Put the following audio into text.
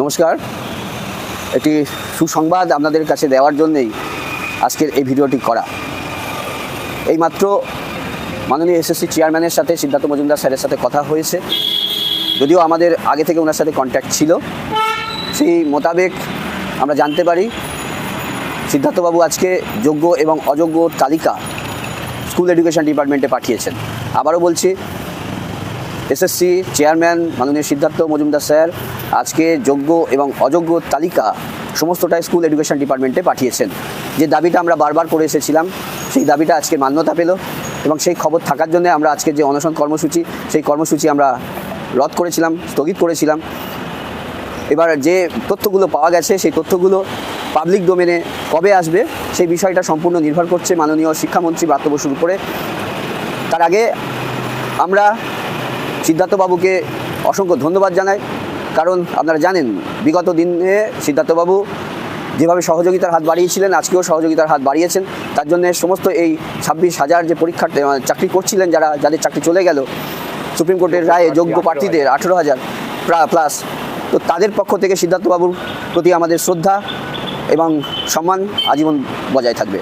নমস্কার। একটি সুসংবাদ আপনাদের কাছে দেওয়ার জন্যেই আজকের এই ভিডিওটি করা। এইমাত্র মাননীয় এসএসসি চেয়ারম্যানের সাথে সিদ্ধার্থ মজুমদার স্যারের সাথে কথা হয়েছে। যদিও আমাদের আগে থেকে ওনার সাথে কন্ট্যাক্ট ছিল। সেই মোতাবেক আমরা জানতে পারি, সিদ্ধার্থবাবু আজকে যোগ্য এবং অযোগ্য তালিকা স্কুল এডুকেশন ডিপার্টমেন্টে পাঠিয়েছেন। আবারও বলছি এসএসসি চেয়ারম্যান মাননীয় সিদ্ধার্থ মজুমদার স্যার আজকে যোগ্য এবং অযোগ্য তালিকা সমস্তটাই স্কুল এডুকেশন ডিপার্টমেন্টে পাঠিয়েছেন। যে দাবিটা আমরা বারবার করে এসেছিলাম, সেই দাবিটা আজকে মান্যতা পেল এবং সেই খবর থাকার জন্য আমরা আজকে যে অনশন কর্মসূচি, সেই কর্মসূচি আমরা রদ করেছিলাম, স্থগিত করেছিলাম। এবার যে তথ্যগুলো পাওয়া গেছে, সেই তথ্যগুলো পাবলিক ডোমেনে কবে আসবে, সেই বিষয়টা সম্পূর্ণ নির্ভর করছে মাননীয় শিক্ষামন্ত্রী ব্রাত্য বসুর উপরে। তার আগে আমরা সিদ্ধার্থবাবুকে অসংখ্য ধন্যবাদ জানাই। কারণ আপনারা জানেন বিগত দিনে সিদ্ধার্থবাবু যেভাবে সহযোগিতার হাত বাড়িয়েছিলেন আজকেও সহযোগিতার হাত বাড়িয়েছেন। তার জন্য সমস্ত এই ছাব্বিশ হাজার যে পরীক্ষার্থী আহ, চাকরি করছিলেন যারা যাদের চাকরি চলে গেল সুপ্রিম কোর্টের রায়ে যোগ্য প্রার্থীদের আঠেরো হাজার প্লাস। তো তাদের পক্ষ থেকে সিদ্ধার্থবাবুর প্রতি আমাদের শ্রদ্ধা এবং সম্মান আজীবন বজায় থাকবে।